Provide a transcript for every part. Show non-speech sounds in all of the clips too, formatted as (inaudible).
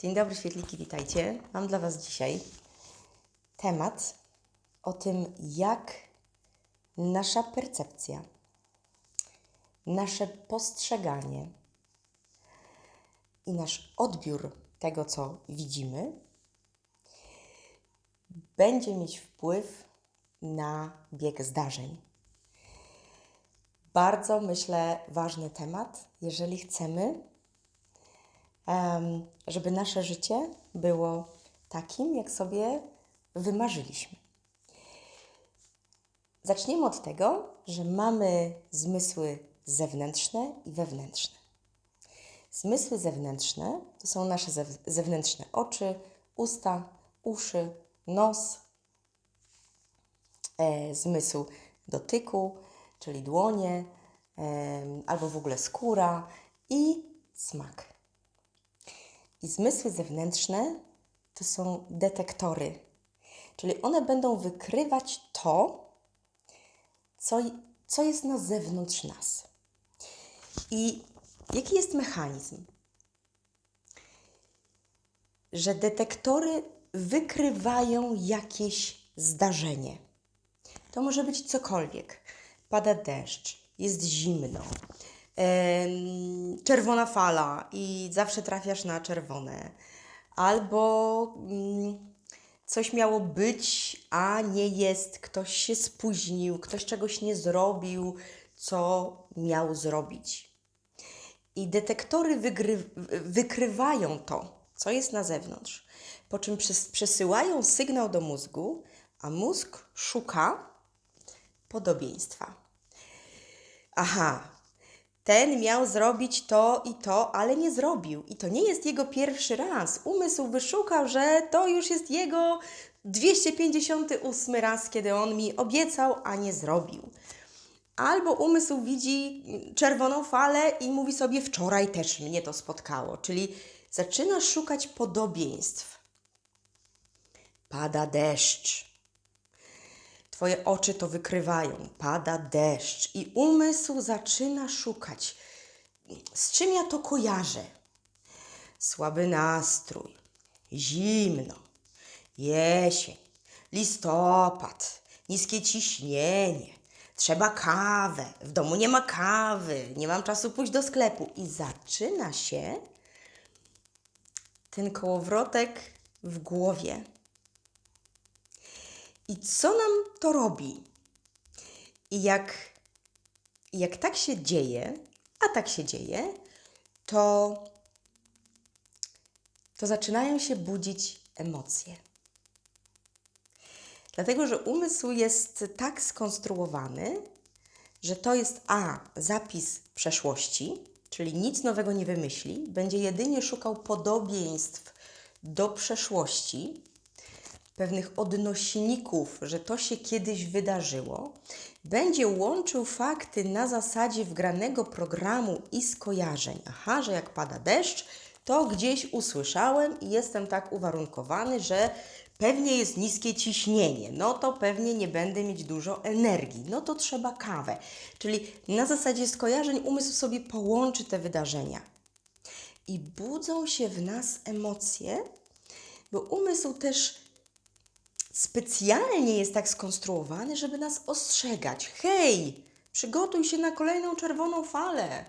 Dzień dobry, świetliki, witajcie. Mam dla Was dzisiaj temat o tym, jak nasza percepcja, nasze postrzeganie i nasz odbiór tego, co widzimy, będzie mieć wpływ na bieg zdarzeń. Bardzo, myślę, ważny temat, jeżeli chcemy em, żeby nasze życie było takim, jak sobie wymarzyliśmy. Zaczniemy od tego, że mamy zmysły zewnętrzne i wewnętrzne. Zmysły zewnętrzne to są nasze zew- zewnętrzne oczy, usta, uszy, nos, e, zmysł dotyku, czyli dłonie, em, albo w ogóle skóra i smak. I zmysły zewnętrzne to są detektory, czyli one będą wykrywać to, co, co jest na zewnątrz nas. I jaki jest mechanizm? Że detektory wykrywają jakieś zdarzenie. To może być cokolwiek. Pada deszcz, jest zimno, czerwona fala i zawsze trafiasz na czerwone. Albo mm, coś miało być, a nie jest, ktoś się spóźnił, ktoś czegoś nie zrobił, co miał zrobić. I detektory wykrywają to, co jest na zewnątrz, po czym przes- przesyłają sygnał do mózgu, a mózg szuka podobieństwa. Aha, ten miał zrobić to i to, ale nie zrobił. I to nie jest jego pierwszy raz. Umysł wyszukał, że to już jest jego 258 raz, kiedy on mi obiecał, a nie zrobił. Albo umysł widzi czerwoną falę i mówi sobie: Wczoraj też mnie to spotkało. Czyli zaczyna szukać podobieństw. Pada deszcz. Twoje oczy to wykrywają. Pada deszcz i umysł zaczyna szukać. Z czym ja to kojarzę? Słaby nastrój, zimno, jesień, listopad, niskie ciśnienie, trzeba kawę, w domu nie ma kawy, nie mam czasu pójść do sklepu. I zaczyna się ten kołowrotek w głowie. I co nam to robi? I jak, jak tak się dzieje, a tak się dzieje, to, to zaczynają się budzić emocje. Dlatego, że umysł jest tak skonstruowany, że to jest A zapis przeszłości, czyli nic nowego nie wymyśli, będzie jedynie szukał podobieństw do przeszłości, pewnych odnośników, że to się kiedyś wydarzyło, będzie łączył fakty na zasadzie wgranego programu i skojarzeń. Aha, że jak pada deszcz, to gdzieś usłyszałem i jestem tak uwarunkowany, że pewnie jest niskie ciśnienie, no to pewnie nie będę mieć dużo energii, no to trzeba kawę. Czyli na zasadzie skojarzeń umysł sobie połączy te wydarzenia. I budzą się w nas emocje, bo umysł też specjalnie jest tak skonstruowany, żeby nas ostrzegać. Hej, przygotuj się na kolejną czerwoną falę.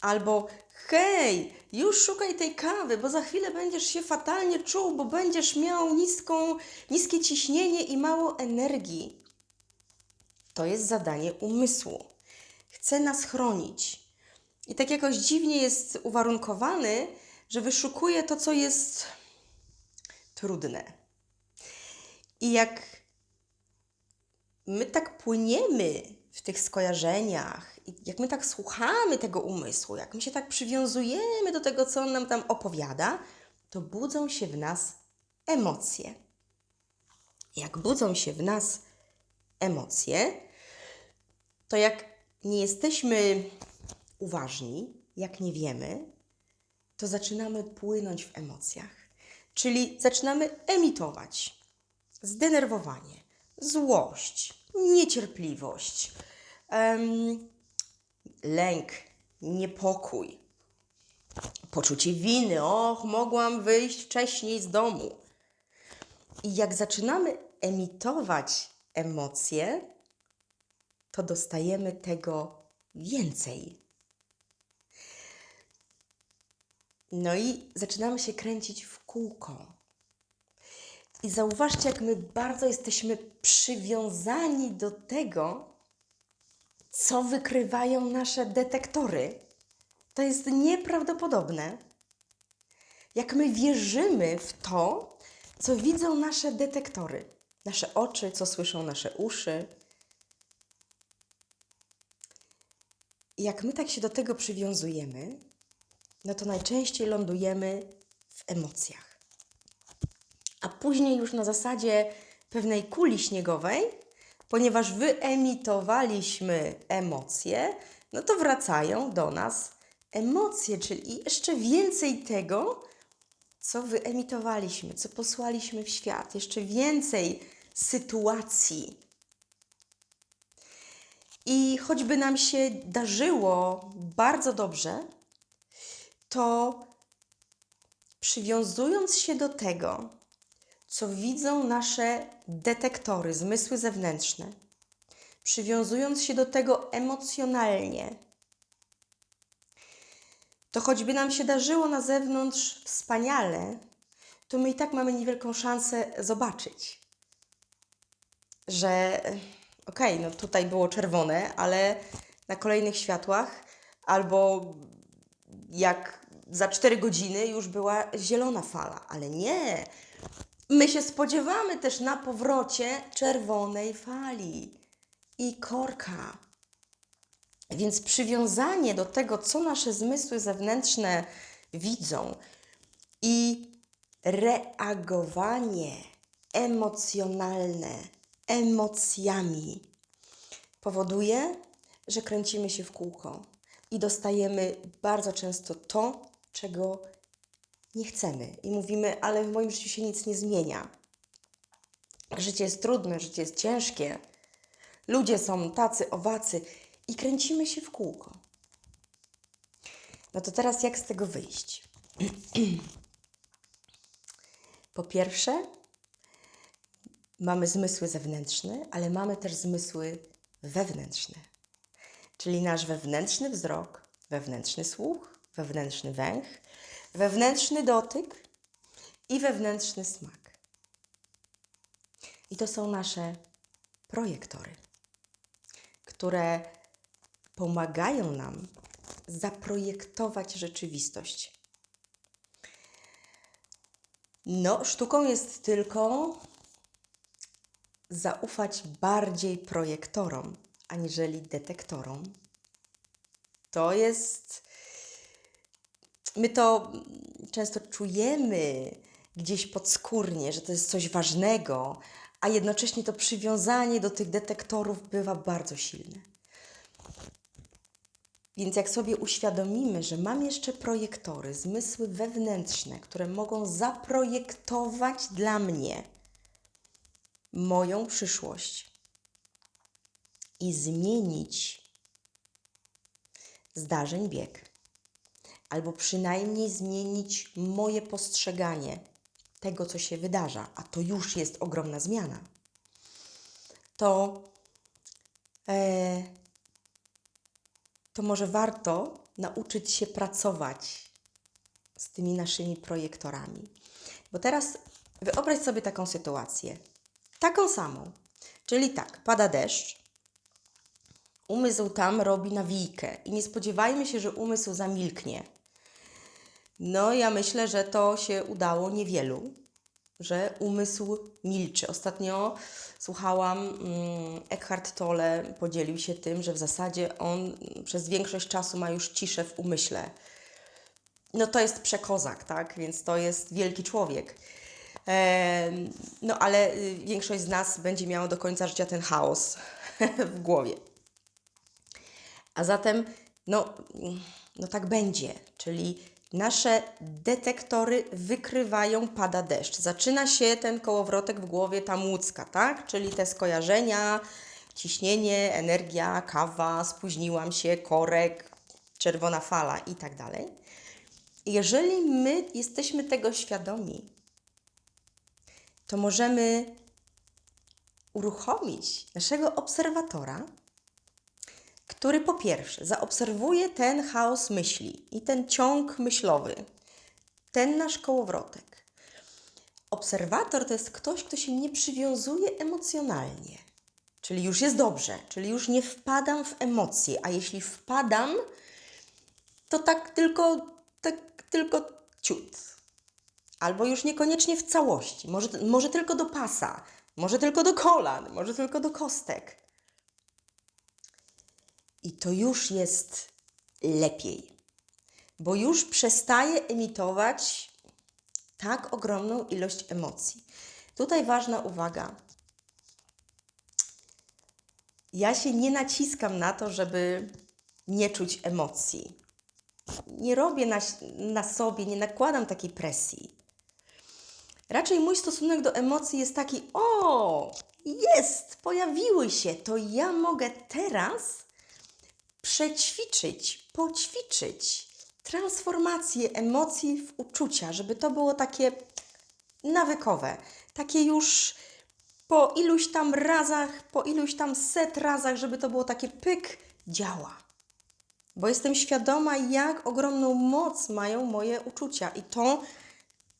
Albo hej, już szukaj tej kawy, bo za chwilę będziesz się fatalnie czuł, bo będziesz miał niską, niskie ciśnienie i mało energii. To jest zadanie umysłu. Chce nas chronić. I tak jakoś dziwnie jest uwarunkowany, że wyszukuje to, co jest trudne. I jak my tak płyniemy w tych skojarzeniach, jak my tak słuchamy tego umysłu, jak my się tak przywiązujemy do tego, co on nam tam opowiada, to budzą się w nas emocje. Jak budzą się w nas emocje, to jak nie jesteśmy uważni, jak nie wiemy, to zaczynamy płynąć w emocjach. Czyli zaczynamy emitować zdenerwowanie, złość, niecierpliwość, lęk, niepokój. Poczucie winy, och, mogłam wyjść wcześniej z domu. I jak zaczynamy emitować emocje, to dostajemy tego więcej. No i zaczynamy się kręcić w kółko. I zauważcie, jak my bardzo jesteśmy przywiązani do tego, co wykrywają nasze detektory. To jest nieprawdopodobne. Jak my wierzymy w to, co widzą nasze detektory, nasze oczy, co słyszą nasze uszy. Jak my tak się do tego przywiązujemy, no to najczęściej lądujemy w emocjach. A później już na zasadzie pewnej kuli śniegowej, ponieważ wyemitowaliśmy emocje, no to wracają do nas emocje, czyli jeszcze więcej tego, co wyemitowaliśmy, co posłaliśmy w świat, jeszcze więcej sytuacji. I choćby nam się darzyło bardzo dobrze, to przywiązując się do tego, co widzą nasze detektory, zmysły zewnętrzne, przywiązując się do tego emocjonalnie, to choćby nam się darzyło na zewnątrz wspaniale, to my i tak mamy niewielką szansę zobaczyć, że okej, okay, no tutaj było czerwone, ale na kolejnych światłach albo jak za 4 godziny już była zielona fala, ale nie. My się spodziewamy też na powrocie czerwonej fali i korka. Więc przywiązanie do tego, co nasze zmysły zewnętrzne widzą i reagowanie emocjonalne emocjami powoduje, że kręcimy się w kółko i dostajemy bardzo często to, czego nie chcemy. I mówimy, ale w moim życiu się nic nie zmienia. Życie jest trudne, życie jest ciężkie. Ludzie są tacy, owacy i kręcimy się w kółko. No to teraz jak z tego wyjść? (clears throat) po pierwsze, mamy zmysły zewnętrzne, ale mamy też zmysły wewnętrzne. Czyli nasz wewnętrzny wzrok, wewnętrzny słuch, wewnętrzny węch, wewnętrzny dotyk i wewnętrzny smak. I to są nasze projektory, które pomagają nam zaprojektować rzeczywistość. No, sztuką jest tylko zaufać bardziej projektorom aniżeli detektorom. To jest. My to często czujemy gdzieś podskórnie, że to jest coś ważnego, a jednocześnie to przywiązanie do tych detektorów bywa bardzo silne. Więc jak sobie uświadomimy, że mam jeszcze projektory, zmysły wewnętrzne, które mogą zaprojektować dla mnie moją przyszłość i zmienić zdarzeń bieg, albo przynajmniej zmienić moje postrzeganie tego, co się wydarza, a to już jest ogromna zmiana, to e, to może warto nauczyć się pracować z tymi naszymi projektorami. Bo teraz wyobraź sobie taką sytuację, taką samą. Czyli tak, pada deszcz, umysł tam robi nawijkę i nie spodziewajmy się, że umysł zamilknie. No, ja myślę, że to się udało niewielu, że umysł milczy. Ostatnio słuchałam, mm, Eckhart Tolle podzielił się tym, że w zasadzie on przez większość czasu ma już ciszę w umyśle. No to jest przekozak, tak? Więc to jest wielki człowiek. No ale y, większość z nas będzie miała do końca życia ten chaos (laughs) w głowie. A zatem, no, no tak będzie, czyli nasze detektory wykrywają pada deszcz. Zaczyna się ten kołowrotek w głowie, ta młódzka, tak? Czyli te skojarzenia, ciśnienie, energia, kawa, spóźniłam się, korek, czerwona fala i tak dalej. Jeżeli my jesteśmy tego świadomi, to możemy uruchomić naszego obserwatora, który po pierwsze zaobserwuje ten chaos myśli i ten ciąg myślowy, ten nasz kołowrotek. Obserwator to jest ktoś, kto się nie przywiązuje emocjonalnie, czyli już jest dobrze, czyli już nie wpadam w emocje, a jeśli wpadam, to tak tylko, tak tylko ciut. Albo już niekoniecznie w całości, może, może tylko do pasa, może tylko do kolan, może tylko do kostek. I to już jest lepiej, bo już przestaje emitować tak ogromną ilość emocji. Tutaj ważna uwaga. Ja się nie naciskam na to, żeby nie czuć emocji. Nie robię na, na sobie, nie nakładam takiej presji. Raczej mój stosunek do emocji jest taki: o, jest, pojawiły się, to ja mogę teraz przećwiczyć, poćwiczyć transformację emocji w uczucia, żeby to było takie nawykowe, takie już po iluś tam razach, po iluś tam set razach, żeby to było takie pyk, działa. Bo jestem świadoma, jak ogromną moc mają moje uczucia i to,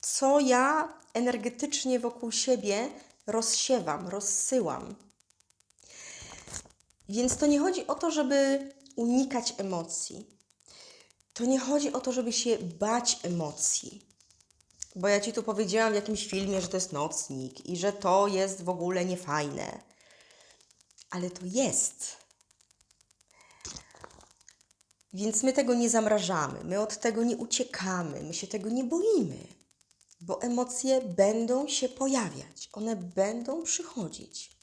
co ja energetycznie wokół siebie rozsiewam, rozsyłam. Więc to nie chodzi o to, żeby unikać emocji. To nie chodzi o to, żeby się bać emocji. Bo ja ci tu powiedziałam w jakimś filmie, że to jest nocnik i że to jest w ogóle niefajne. Ale to jest. Więc my tego nie zamrażamy, my od tego nie uciekamy, my się tego nie boimy, bo emocje będą się pojawiać, one będą przychodzić.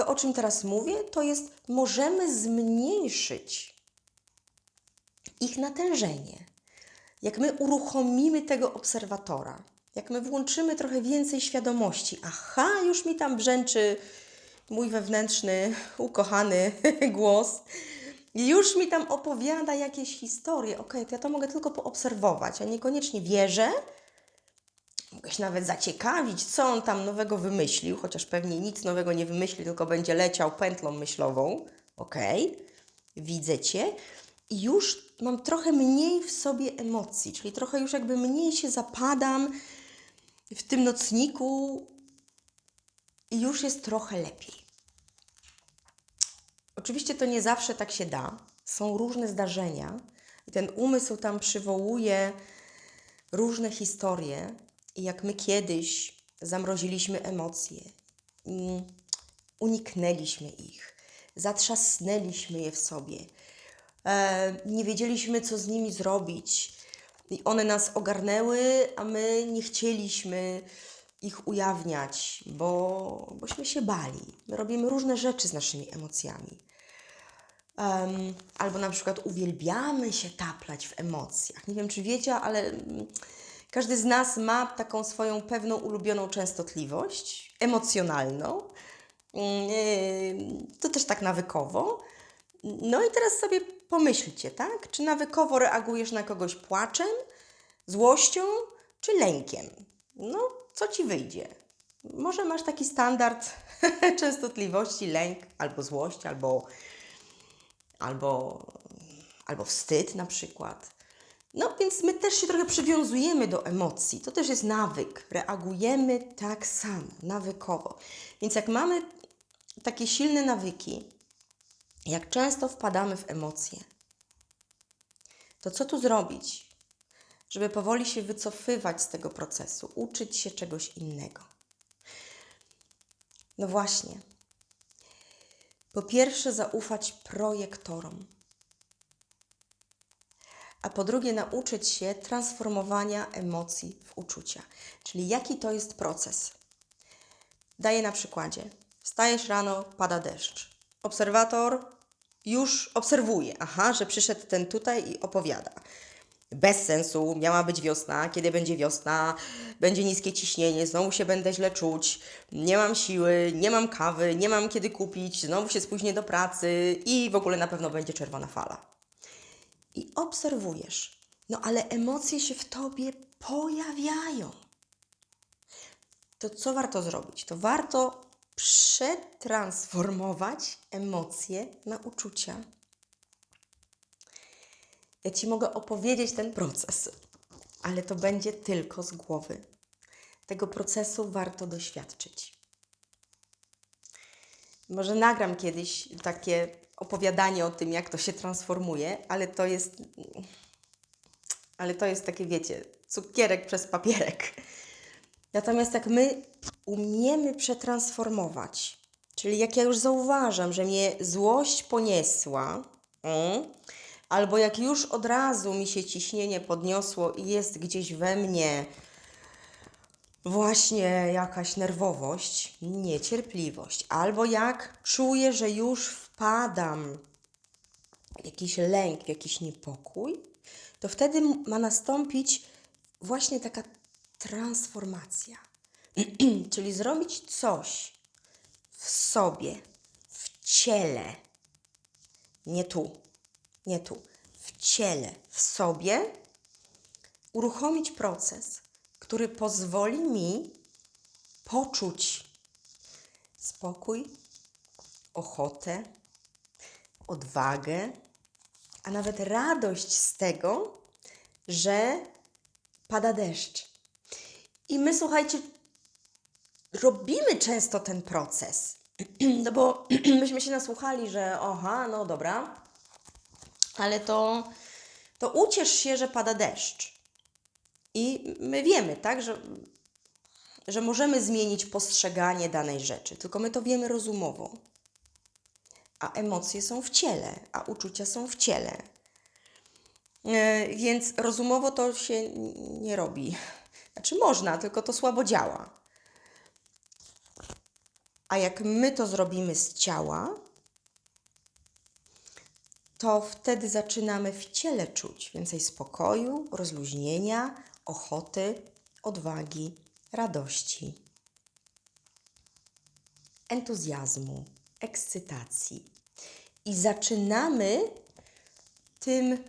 To, o czym teraz mówię, to jest, możemy zmniejszyć ich natężenie. Jak my uruchomimy tego obserwatora, jak my włączymy trochę więcej świadomości, aha, już mi tam brzęczy mój wewnętrzny, ukochany (laughs) głos, już mi tam opowiada jakieś historie. Ok, to ja to mogę tylko poobserwować. Ja niekoniecznie wierzę. Mogę się nawet zaciekawić, co on tam nowego wymyślił, chociaż pewnie nic nowego nie wymyśli, tylko będzie leciał pętlą myślową. Ok, widzę cię. I już mam trochę mniej w sobie emocji, czyli trochę już jakby mniej się zapadam w tym nocniku i już jest trochę lepiej. Oczywiście to nie zawsze tak się da. Są różne zdarzenia i ten umysł tam przywołuje różne historie. Jak my kiedyś zamroziliśmy emocje, uniknęliśmy ich, zatrzasnęliśmy je w sobie, e, nie wiedzieliśmy, co z nimi zrobić, i one nas ogarnęły, a my nie chcieliśmy ich ujawniać, bo bośmy się bali. My robimy różne rzeczy z naszymi emocjami. Um, albo na przykład uwielbiamy się taplać w emocjach. Nie wiem, czy wiecie, ale mm, każdy z nas ma taką swoją pewną ulubioną częstotliwość emocjonalną. Mm, To też tak nawykowo. No i teraz sobie pomyślcie, tak? Czy nawykowo reagujesz na kogoś płaczem, złością czy lękiem? No, co ci wyjdzie? Może masz taki standard (laughs) częstotliwości, lęk, albo złość, albo, albo, albo wstyd na przykład. No więc my też się trochę przywiązujemy do emocji. To też jest nawyk. Reagujemy tak samo, nawykowo. Więc jak mamy takie silne nawyki, jak często wpadamy w emocje, to co tu zrobić, żeby powoli się wycofywać z tego procesu, uczyć się czegoś innego? No właśnie. Po pierwsze, zaufać projektorom. A po drugie, nauczyć się transformowania emocji w uczucia. Czyli jaki to jest proces? Daję na przykładzie. Wstajesz rano, pada deszcz. Obserwator już obserwuje, aha, że przyszedł ten tutaj i opowiada. Bez sensu, miała być wiosna, kiedy będzie wiosna, będzie niskie ciśnienie, znowu się będę źle czuć, nie mam siły, nie mam kawy, nie mam kiedy kupić, znowu się spóźnię do pracy i w ogóle na pewno będzie czerwona fala. I obserwujesz. No ale emocje się w tobie pojawiają. To co warto zrobić? To warto przetransformować emocje na uczucia. Ja ci mogę opowiedzieć ten proces, ale to będzie tylko z głowy. Tego procesu warto doświadczyć. Może nagram kiedyś takie opowiadanie o tym, jak to się transformuje, ale to jest. Ale to jest takie, wiecie, cukierek przez papierek. Natomiast jak my umiemy przetransformować, czyli jak ja już zauważam, że mnie złość poniesła, mm, albo jak już od razu mi się ciśnienie podniosło i jest gdzieś we mnie właśnie jakaś nerwowość, niecierpliwość, albo jak czuję, że już wpadam w jakiś lęk, w jakiś niepokój, to wtedy ma nastąpić właśnie taka transformacja. (clears throat) Czyli zrobić coś w sobie, w ciele, nie tu, nie tu, w ciele, w sobie, uruchomić proces, który pozwoli mi poczuć spokój, ochotę, odwagę, a nawet radość z tego, że pada deszcz. I my, słuchajcie, robimy często ten proces. (clears throat) No bo (clears throat) myśmy się nasłuchali, że oha, no dobra, ale to, to uciesz się, że pada deszcz. I my wiemy, tak, że, że możemy zmienić postrzeganie danej rzeczy, tylko my to wiemy rozumowo. A emocje są w ciele, a uczucia są w ciele. E, Więc rozumowo to się nie robi. Znaczy można, tylko to słabo działa. A jak my to zrobimy z ciała, to wtedy zaczynamy w ciele czuć więcej spokoju, rozluźnienia, ochoty, odwagi, radości, entuzjazmu, ekscytacji. I zaczynamy tym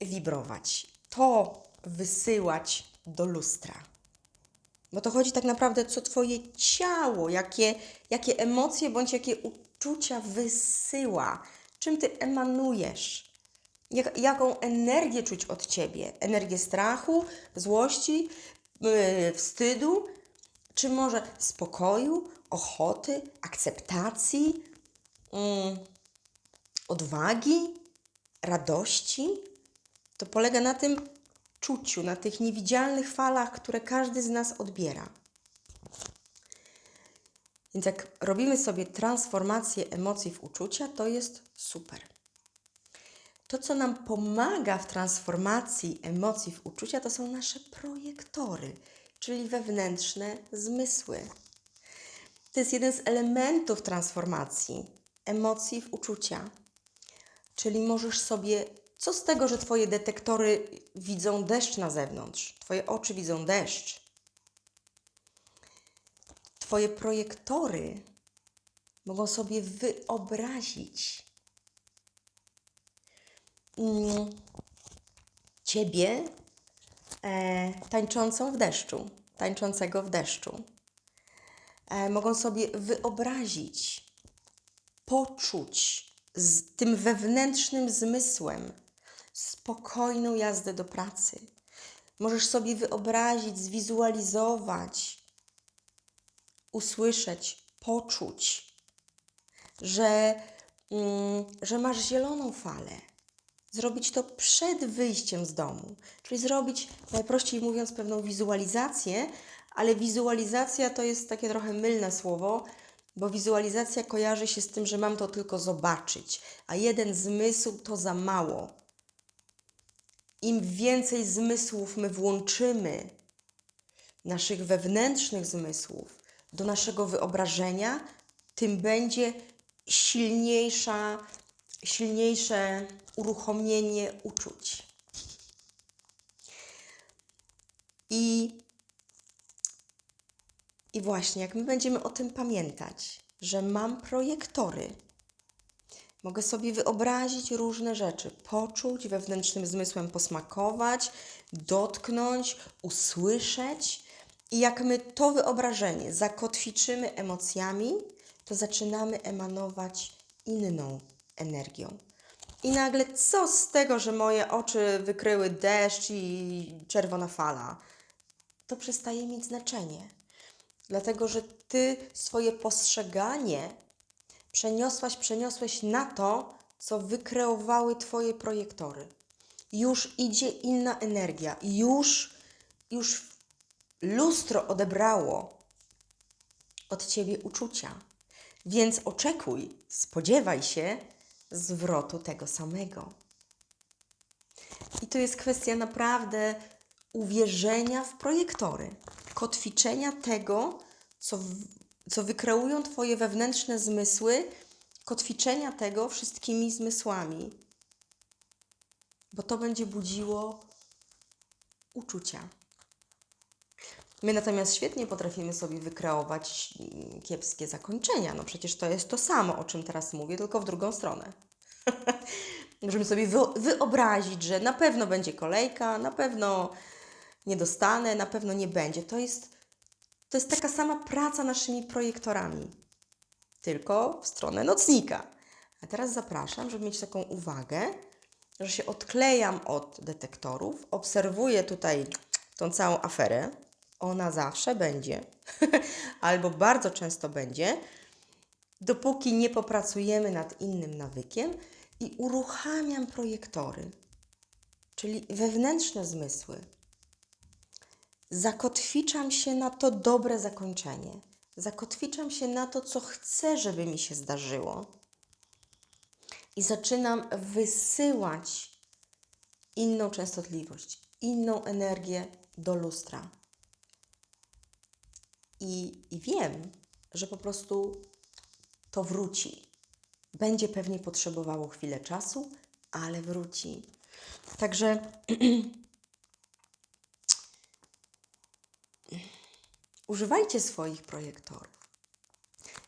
wibrować, to wysyłać do lustra. Bo to chodzi tak naprawdę, co Twoje ciało, jakie, jakie emocje bądź jakie uczucia wysyła, czym Ty emanujesz, jak, jaką energię czuć od Ciebie. Energię strachu, złości, yy, wstydu, czy może spokoju, ochoty, akceptacji, mm, odwagi, radości. To polega na tym czuciu, na tych niewidzialnych falach, które każdy z nas odbiera. Więc jak robimy sobie transformację emocji w uczucia, to jest super. To, co nam pomaga w transformacji emocji w uczucia, to są nasze projektory, czyli wewnętrzne zmysły. To jest jeden z elementów transformacji emocji w uczucia. Czyli możesz sobie, co z tego, że Twoje detektory widzą deszcz na zewnątrz, Twoje oczy widzą deszcz. Twoje projektory mogą sobie wyobrazić Ciebie e, tańczącą w deszczu, tańczącego w deszczu. E, mogą sobie wyobrazić, poczuć z tym wewnętrznym zmysłem spokojną jazdę do pracy. Możesz sobie wyobrazić, zwizualizować, usłyszeć, poczuć, że, mm, że masz zieloną falę. Zrobić to przed wyjściem z domu, czyli zrobić, najprościej mówiąc, pewną wizualizację, ale wizualizacja to jest takie trochę mylne słowo, bo wizualizacja kojarzy się z tym, że mam to tylko zobaczyć, a jeden zmysł to za mało. Im więcej zmysłów my włączymy, naszych wewnętrznych zmysłów, do naszego wyobrażenia, tym będzie silniejsza, silniejsze uruchomienie uczuć. I, I właśnie, jak my będziemy o tym pamiętać, że mam projektory, Mogę sobie wyobrazić różne rzeczy, poczuć, wewnętrznym zmysłem posmakować, dotknąć, usłyszeć. I jak my to wyobrażenie zakotwiczymy emocjami, to zaczynamy emanować inną energią. I nagle co z tego, że moje oczy wykryły deszcz i czerwona fala? To przestaje mieć znaczenie. Dlatego, że ty swoje postrzeganie przeniosłaś, przeniosłeś na to, co wykreowały twoje projektory. Już idzie inna energia, już, już lustro odebrało od ciebie uczucia. Więc oczekuj, spodziewaj się zwrotu tego samego. I to jest kwestia naprawdę uwierzenia w projektory, kotwiczenia tego, co, co wykreują Twoje wewnętrzne zmysły, kotwiczenia tego wszystkimi zmysłami, bo to będzie budziło uczucia. My natomiast świetnie potrafimy sobie wykreować mm, kiepskie zakończenia. No przecież to jest to samo, o czym teraz mówię, tylko w drugą stronę. (laughs) Możemy sobie wy- wyobrazić, że na pewno będzie kolejka, na pewno nie dostanę, na pewno nie będzie. To jest, to jest taka sama praca naszymi projektorami, tylko w stronę nocnika. A teraz zapraszam, żeby mieć taką uwagę, że się odklejam od detektorów, obserwuję tutaj tą całą aferę. Ona zawsze będzie, (laughs) albo bardzo często będzie, dopóki nie popracujemy nad innym nawykiem i uruchamiam projektory, czyli wewnętrzne zmysły. Zakotwiczam się na to dobre zakończenie. Zakotwiczam się na to, co chcę, żeby mi się zdarzyło. I zaczynam wysyłać inną częstotliwość, inną energię do lustra. I, I wiem, że po prostu to wróci. Będzie pewnie potrzebowało chwilę czasu, ale wróci. Także (clears throat) używajcie swoich projektorów.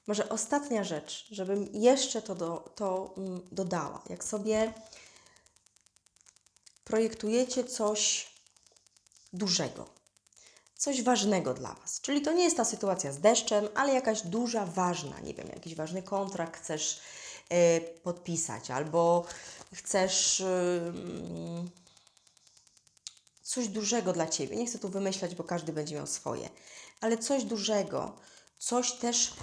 Może ostatnia rzecz, żebym jeszcze to, do, to mm, dodała. Jak sobie projektujecie coś dużego, coś ważnego dla Was. Czyli to nie jest ta sytuacja z deszczem, ale jakaś duża, ważna, nie wiem, jakiś ważny kontrakt chcesz y, podpisać, albo chcesz coś dużego dla Ciebie. Nie chcę tu wymyślać, bo każdy będzie miał swoje, ale coś dużego, coś też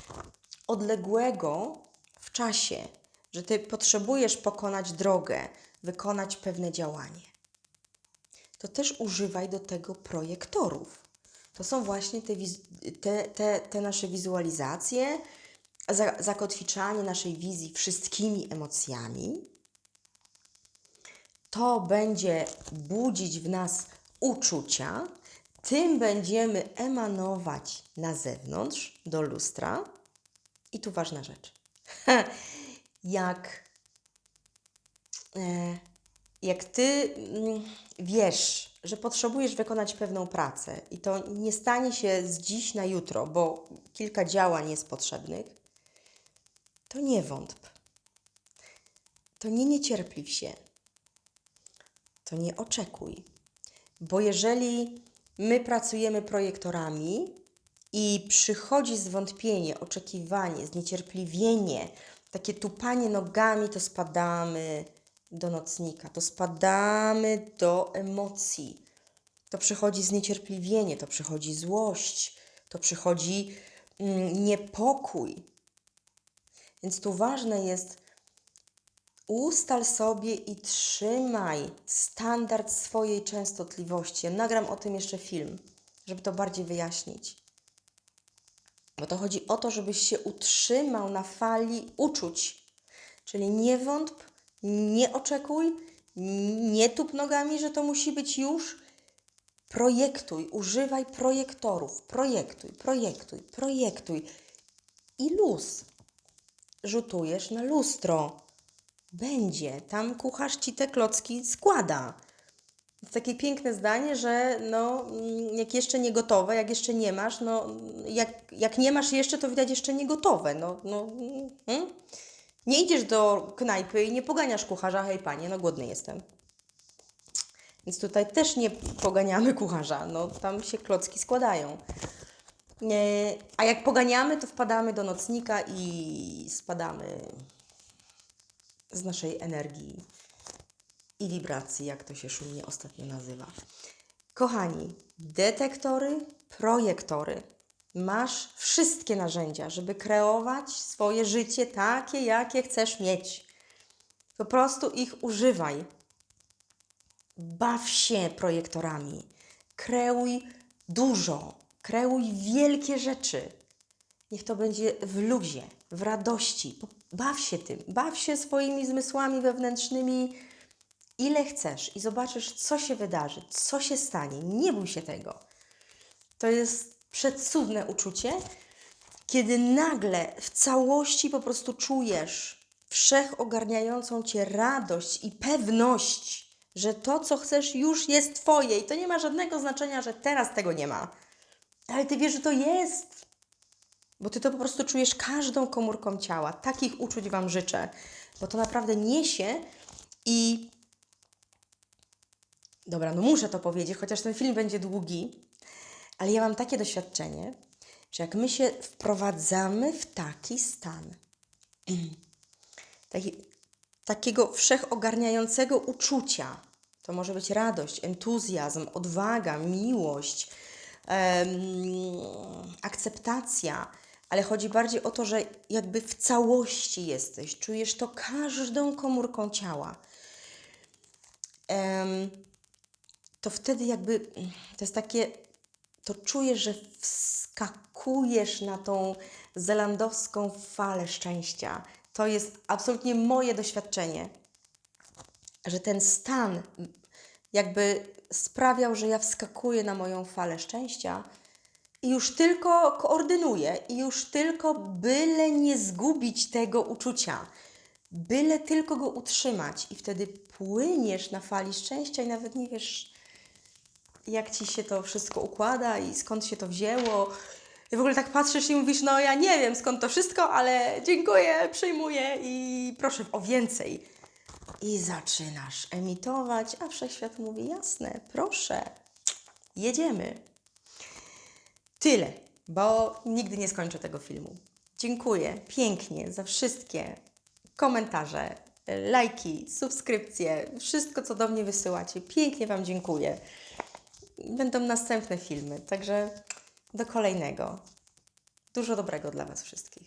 odległego w czasie, że Ty potrzebujesz pokonać drogę, wykonać pewne działanie. To też używaj do tego projektorów. To są właśnie te, te, te, te nasze wizualizacje, za, zakotwiczanie naszej wizji wszystkimi emocjami. To będzie budzić w nas uczucia, tym będziemy emanować na zewnątrz, do lustra. I tu ważna rzecz. (laughs) jak, e, jak ty mm, wiesz, że potrzebujesz wykonać pewną pracę i to nie stanie się z dziś na jutro, bo kilka działań jest potrzebnych, to nie wątp. To nie niecierpliw się. To nie oczekuj. Bo jeżeli my pracujemy projektorami i przychodzi zwątpienie, oczekiwanie, zniecierpliwienie, takie tupanie nogami, to spadamy do nocnika, to spadamy do emocji. To przychodzi zniecierpliwienie, to przychodzi złość, to przychodzi mm, niepokój. Więc tu ważne jest, ustal sobie i trzymaj standard swojej częstotliwości. Ja nagram o tym jeszcze film, żeby to bardziej wyjaśnić. Bo to chodzi o to, żebyś się utrzymał na fali uczuć. Czyli nie wątp, nie oczekuj, nie tup nogami, że to musi być już. Projektuj, używaj projektorów. Projektuj, projektuj, projektuj. I luz. Rzutujesz na lustro. Będzie. Tam kucharz ci te klocki składa. To takie piękne zdanie, że no, jak jeszcze nie gotowe, jak jeszcze nie masz, no jak, jak nie masz jeszcze, to widać jeszcze nie gotowe. No, no, hmm? Nie idziesz do knajpy i nie poganiasz kucharza, hej panie, no głodny jestem. Więc tutaj też nie poganiamy kucharza, no tam się klocki składają. Nie, a jak poganiamy, to wpadamy do nocnika i spadamy z naszej energii i wibracji, jak to się szumnie ostatnio nazywa. Kochani, detektory, projektory. Masz wszystkie narzędzia, żeby kreować swoje życie takie, jakie chcesz mieć. Po prostu ich używaj. Baw się projektorami. Kreuj dużo. Kreuj wielkie rzeczy. Niech to będzie w luzie, w radości. Baw się tym. Baw się swoimi zmysłami wewnętrznymi ile chcesz i zobaczysz, co się wydarzy, co się stanie. Nie bój się tego. To jest przecudne uczucie, kiedy nagle w całości po prostu czujesz wszechogarniającą cię radość i pewność, że to, co chcesz, już jest Twoje i to nie ma żadnego znaczenia, że teraz tego nie ma. Ale Ty wiesz, że to jest. Bo Ty to po prostu czujesz każdą komórką ciała. Takich uczuć Wam życzę, bo to naprawdę niesie i Dobra, no muszę to powiedzieć, chociaż ten film będzie długi, ale ja mam takie doświadczenie, że jak my się wprowadzamy w taki stan, (clears throat) taki, takiego wszechogarniającego uczucia, to może być radość, entuzjazm, odwaga, miłość, em, akceptacja, ale chodzi bardziej o to, że jakby w całości jesteś, czujesz to każdą komórką ciała. Em, to wtedy jakby to jest takie, to czujesz, że wskakujesz na tą zelandowską falę szczęścia. To jest absolutnie moje doświadczenie, że ten stan jakby sprawiał, że ja wskakuję na moją falę szczęścia i już tylko koordynuję i już tylko byle nie zgubić tego uczucia, byle tylko go utrzymać i wtedy płyniesz na fali szczęścia i nawet nie wiesz, jak ci się to wszystko układa i skąd się to wzięło. I w ogóle tak patrzysz i mówisz, no ja nie wiem skąd to wszystko, ale dziękuję, przyjmuję i proszę o więcej. I zaczynasz emitować, a wszechświat mówi, jasne, proszę, jedziemy. Tyle, bo nigdy nie skończę tego filmu. Dziękuję pięknie za wszystkie komentarze, lajki, subskrypcje, wszystko co do mnie wysyłacie. Pięknie Wam dziękuję będą następne filmy, także do kolejnego. Dużo dobrego dla Was wszystkich.